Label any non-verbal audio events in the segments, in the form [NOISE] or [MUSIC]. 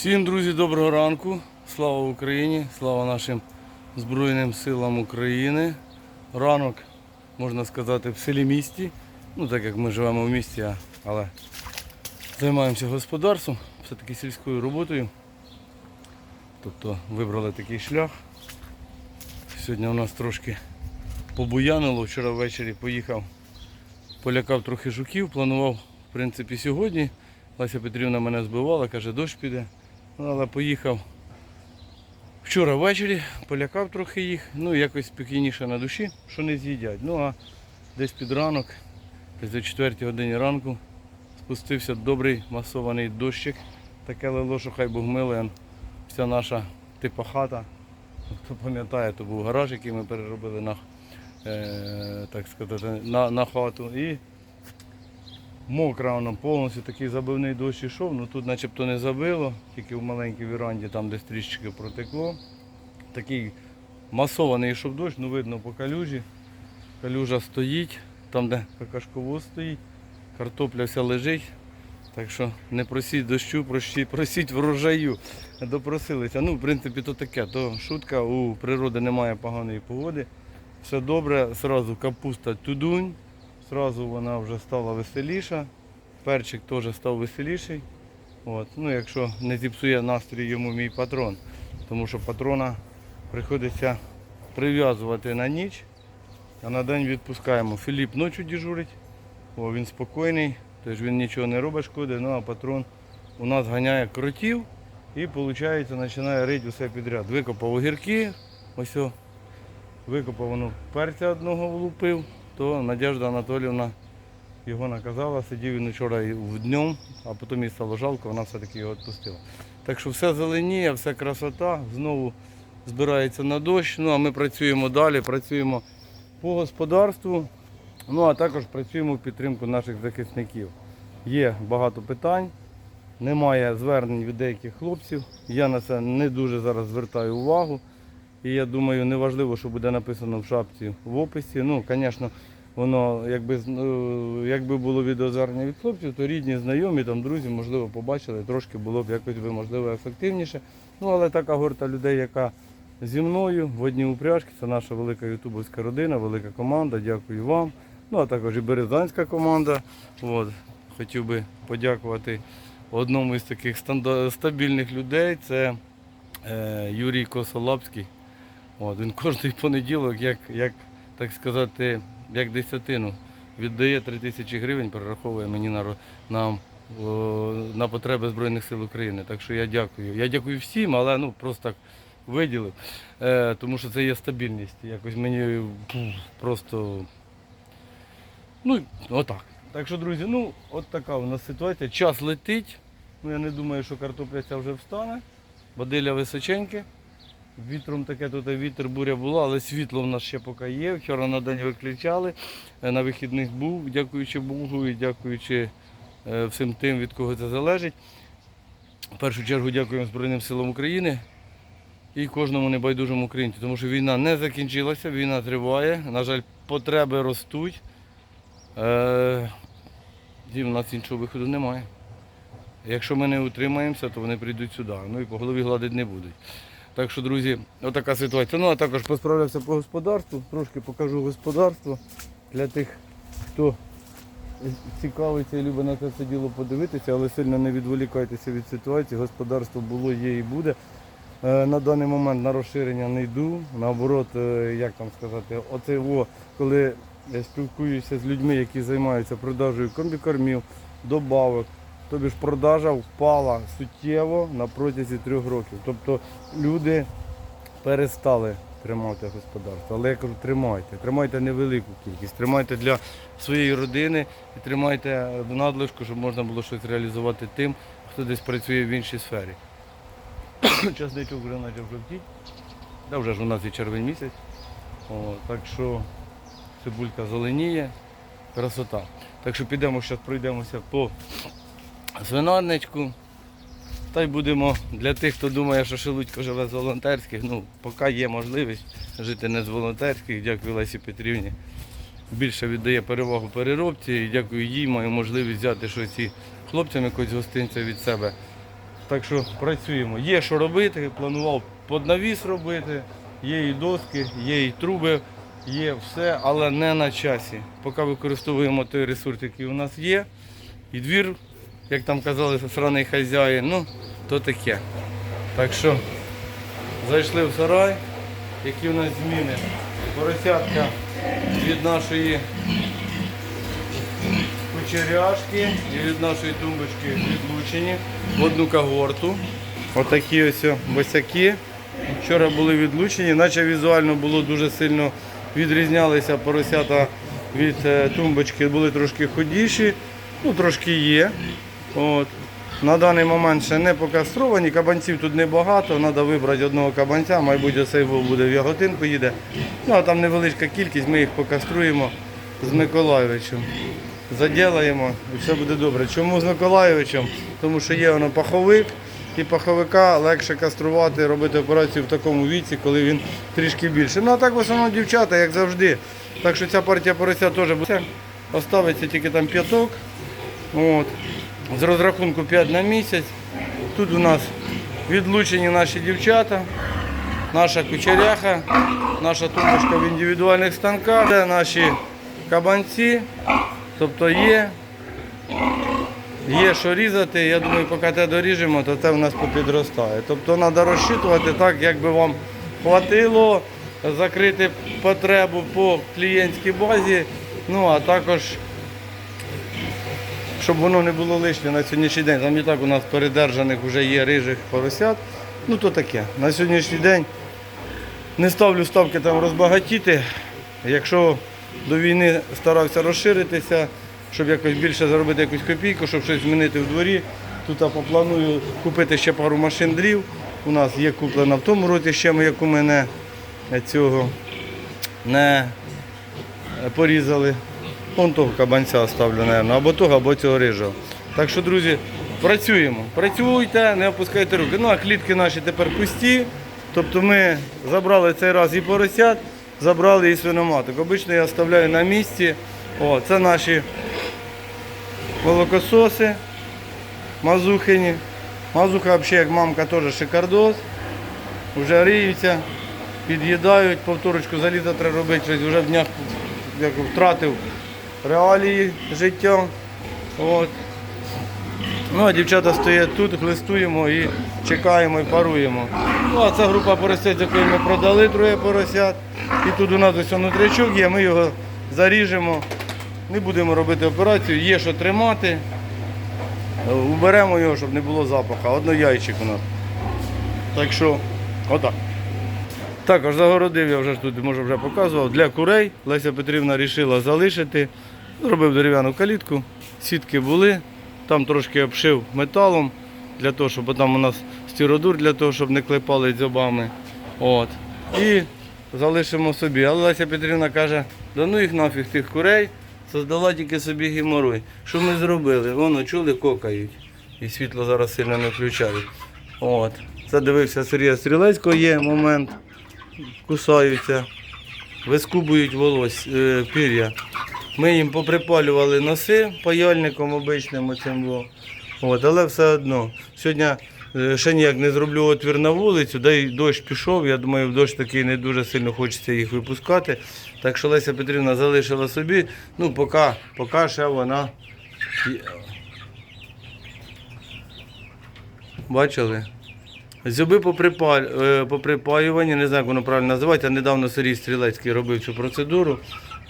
Всім, друзі, доброго ранку. Слава Україні, слава нашим Збройним силам України. Ранок, можна сказати, в селі місті. Ну, так як ми живемо в місті, але займаємося господарством, все-таки сільською роботою. Тобто вибрали такий шлях. Сьогодні у нас трошки побуянило. Вчора ввечері поїхав, полякав трохи жуків, планував, в принципі, сьогодні. Леся Петрівна мене збивала, каже, дощ піде. Але поїхав вчора ввечері, полякав трохи їх, ну якось спокійніше на душі, що не з'їдять. Ну а десь під ранок, десь до 4 годині ранку, спустився добрий масований дощик. Таке лило, що хай Бог милує, вся наша типа хата. Хто пам'ятає, то був гараж, який ми переробили на, е, так сказати, на, на хату. І мокра воно повністю такий забивний дощ ішов, ну тут начебто не забило, тільки в маленькій віранді, там десь трішечки протекло. Такий масований йшов дощ, ну видно по калюжі. Калюжа стоїть, там де какашковоз стоїть, картопля вся лежить. Так що не просіть дощу, просіть, врожаю. Допросилися. Ну, в принципі, то таке, то шутка, у природи немає поганої погоди. Все добре, зразу капуста тудунь, зразу вона вже стала веселіша. Перчик теж став веселіший. От. Ну, якщо не зіпсує настрій йому мій патрон, тому що патрона приходиться прив'язувати на ніч, а на день відпускаємо. Філіп ночі дежурить, о, він спокійний, тож він нічого не робить шкоди, ну а патрон у нас ганяє кротів і виходить, починає рити усе підряд. Викопав огірки, ось о, викопав воно перця одного влупив, то Надежда Анатолівна його наказала, сидів він вчора в днем, а потім їй стало жалко, вона все-таки його відпустила. Так що все зеленіє, все красота, знову збирається на дощ. Ну а ми працюємо далі, працюємо по господарству, ну а також працюємо в підтримку наших захисників. Є багато питань, немає звернень від деяких хлопців. Я на це не дуже зараз звертаю увагу. І я думаю, неважливо, що буде написано в шапці в описі. Ну, звісно, воно якби, ну, якби було відеозвернення від хлопців, то рідні, знайомі, там, друзі, можливо, побачили, трошки було б якось би, можливо, ефективніше. Ну, але така горта людей, яка зі мною в одній упряжці, це наша велика ютубовська родина, велика команда. Дякую вам. Ну, а також і березанська команда. От. Хотів би подякувати одному із таких стабільних людей. Це е, Юрій Косолапський. От, він [LAUGHS] кожний понеділок, як, як так сказати, як десятину, віддає 3 тисячі гривень, перераховує мені на, на, на потреби Збройних сил України. Так що я дякую. Я дякую всім, але ну, просто так виділив, е, тому що це є стабільність. Якось мені просто. Ну, отак. Так що, друзі, ну, от така у нас ситуація. Час летить. Ну, я не думаю, що картопля ця вже встане. Водиля височеньке. Вітром таке тут вітер, буря була, але світло в нас ще поки є. Вчора на день виключали. Е, На вихідних був, дякуючи Богу і дякуючи е, всім тим, від кого це залежить. В першу чергу дякуємо Збройним силам України і кожному небайдужому українцю, тому що війна не закінчилася, війна триває. На жаль, потреби ростуть. Е, і в нас іншого виходу немає. Якщо ми не утримаємося, то вони прийдуть сюди. Ну і по голові гладити не будуть. Так що, друзі, отака ситуація. Ну а також посправлявся по господарству, трошки покажу господарство для тих, хто цікавиться і любить на це все діло подивитися, але сильно не відволікайтеся від ситуації. Господарство було, є і буде. Е, На даний момент на розширення не йду. Наоборот, е, як там сказати, оце о, коли я спілкуюся з людьми, які займаються продажею комбікормів, добавок, тобі ж продажа впала суттєво на протязі трьох років. Тобто люди перестали тримати господарство. Але я кажу, тримайте. Тримайте невелику кількість, тримайте для своєї родини і тримайте в надлишку, щоб можна було щось реалізувати тим, хто десь працює в іншій сфері. [COUGHS] Часничок вже почав жовтіти. Та вже ж у нас і червень місяць. О, так що цибулька зеленіє, красота. Так що підемо зараз пройдемося по свинарничку. Та й будемо для тих, хто думає, що Шелудько живе з волонтерських, ну, поки є можливість жити не з волонтерських, дякую Лесі Петрівні. Більше віддає перевагу переробці і дякую їй, маю можливість взяти щось і хлопцям якось гостинця від себе Так що працюємо. Є що робити, планував поднавіс робити, є і доски, є і труби, є все, але не на часі. Поки використовуємо той ресурс, який у нас є. І двір, як там казали, сраний хазяїн, ну, то таке. Так що зайшли в сарай, які у нас зміни. Поросятка від нашої кучеряшки і від нашої тумбочки відлучені в одну когорту. Отакі ось босяки. Вчора були відлучені, наче візуально було дуже сильно відрізнялися поросята від е, тумбочки, були трошки худіші, ну трошки є. От. На даний момент ще не покастровані, кабанців тут небагато, треба вибрати одного кабанця, мабуть, оцей буде в яготинку їде. Ну а там невеличка кількість, ми їх покаструємо з Миколайовичем. Заділаємо і все буде добре. Чому з Миколайовичем? Тому що є воно паховик, і паховика легше каструвати, робити операцію в такому віці, коли він трішки більше. Ну а так в основному дівчата, як завжди. Так що ця партія порося теж буде. Оставиться тільки там п'яток. От. З розрахунку 5 на місяць. Тут у нас відлучені наші дівчата, наша кучеряха, наша тумбочка в індивідуальних станках, це наші кабанці. Тобто є, є що різати. Я думаю, поки те доріжемо, то це в нас попідростає. Тобто треба розчитувати так, як би вам хватило, закрити потребу по клієнтській базі. Ну а також щоб воно не було лишнє на сьогоднішній день. Там і так у нас передержаних вже є рижих поросят. Ну то таке. На сьогоднішній день не ставлю ставки там розбагатіти. Якщо до війни старався розширитися, щоб якось більше заробити якусь копійку, щоб щось змінити в дворі. Тут я попланую купити ще пару машин дрів. У нас є куплена в тому році ще, як у мене цього не порізали. Вон того кабанця ставлю, мабуть, або того, або цього рижого. Так що, друзі, працюємо. Працюйте, не опускайте руки. Ну а клітки наші тепер пусті. Тобто ми забрали цей раз і поросят, забрали і свиноматок. Обично я оставляю на місці. О, це наші молокососи, мазухині. Мазуха взагалі, як мамка, теж шикардос. Вже риються, під'їдають, повторочку заліза треба робити, щось вже в днях як втратив реалії життя. От. Ну, а дівчата стоять тут, глистуємо і чекаємо і паруємо. Ну, а це група поросят, з якої ми продали троє поросят. І тут у нас ось внутрячок є, ми його заріжемо. Не будемо робити операцію, є що тримати. Уберемо його, щоб не було запаху. Одно яйчик у нас. Так що, отак. Також загородив, я вже тут може вже показував, для курей Леся Петрівна вирішила залишити. Зробив дерев'яну калітку, сітки були, там трошки обшив металом, для того, щоб там у нас стіродур, для того, щоб не клепали дзьобами. От. І залишимо собі. Але Леся Петрівна каже, да ну їх нафіг тих курей, создала тільки собі геморой. Що ми зробили? Воно чули, кокають. І світло зараз сильно не включають. От. Це дивився Сергія Стрілецького, є момент кусаються, вискубують волос, е, пір'я. Ми їм поприпалювали носи паяльником обичним оцим. во. От, але все одно. Сьогодні е, ще ніяк не зроблю отвір на вулицю, да й дощ пішов. Я думаю, в дощ такий не дуже сильно хочеться їх випускати. Так що Леся Петрівна залишила собі. Ну, поки, поки ще вона. Бачили? Поприпаль, е, не знаю, як воно правильно називається. Недавно Сергій Стрілецький робив цю процедуру.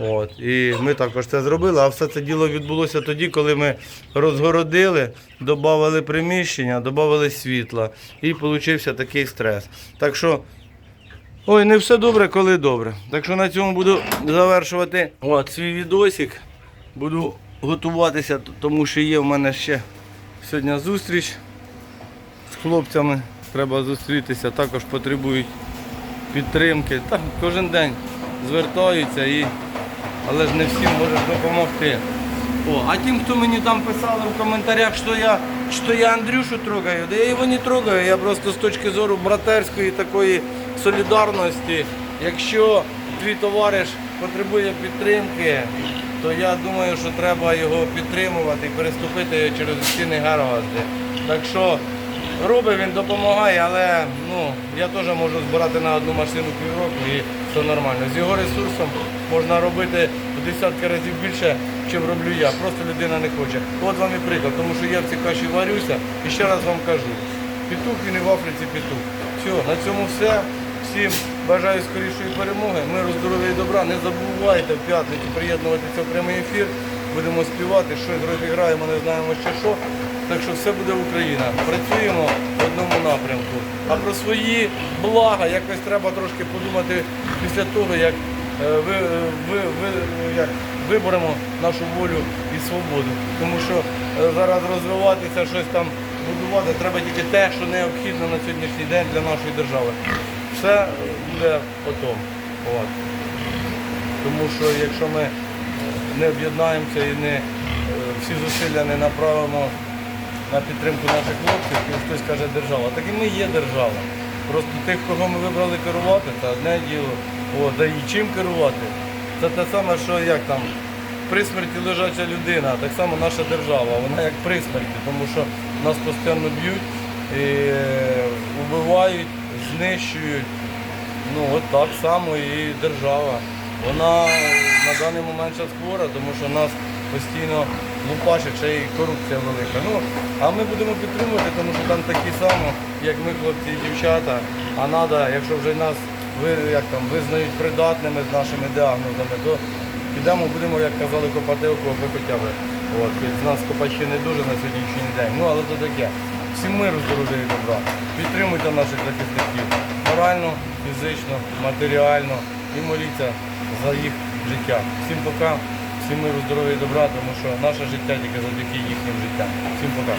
От. І ми також це зробили, а все це діло відбулося тоді, коли ми розгородили, додали приміщення, додали світла і получився такий стрес. Так що, ой, не все добре, коли добре. Так що на цьому буду завершувати от, свій відосик. Буду готуватися, тому що є в мене ще сьогодні зустріч з хлопцями. Треба зустрітися, також потребують підтримки. Так, кожен день звертаються, і... але ж не всім можеш допомогти. О, а тим, хто мені там писали в коментарях, що я, що я Андрюшу трогаю, да я його не трогаю, я просто з точки зору братерської такої солідарності. Якщо твій товариш потребує підтримки, то я думаю, що треба його підтримувати і переступити через усі негаразди. Так що робить, він допомагає, але ну, я теж можу збирати на одну машину півроку і все нормально. З його ресурсом можна робити в десятки разів більше, чим роблю я. Просто людина не хоче. От вам і приклад, тому що я в цій каші варюся і ще раз вам кажу. Петух він і в Африці петух. Все, на цьому все. Всім бажаю скорішої перемоги, миру, здоров'я і добра. Не забувайте в п'ятницю приєднуватися в прямий ефір. Будемо співати, щось розіграємо, не знаємо ще що. Так що все буде Україна. Працюємо в одному напрямку. А про свої блага якось треба трошки подумати після того, як е, ви, е, ви, ви, як виборемо нашу волю і свободу. Тому що е, зараз розвиватися, щось там будувати, треба тільки те, що необхідно на сьогоднішній день для нашої держави. Все буде потом. От. Тому що якщо ми не об'єднаємося і не, всі зусилля не направимо на підтримку наших хлопців, і хтось каже держава, так і ми є держава. Просто тих, кого ми вибрали керувати, це одне діло. О, да і чим керувати? Це те саме, що як там при смерті лежача людина, так само наша держава, вона як при смерті, тому що нас постійно б'ють, і, убивають, знищують. Ну от так само і держава. Вона на даний момент зараз хвора, тому що нас постійно лупашить, ще й корупція велика. Ну, а ми будемо підтримувати, тому що там такі самі, як ми, хлопці і дівчата. А треба, якщо вже нас як там, визнають придатними з нашими діагнозами, то підемо, будемо, як казали, копати окопи хоча б. От, з нас копачі не дуже на сьогоднішній день. Ну, але то таке. Всім миру, здоров'я і добра. Підтримуйте наших захисників морально, фізично, матеріально і моліться за їх життя. Всім пока, всім миру, здоров'я і добра, тому що наше життя тільки завдяки їхнім життям. Всім пока.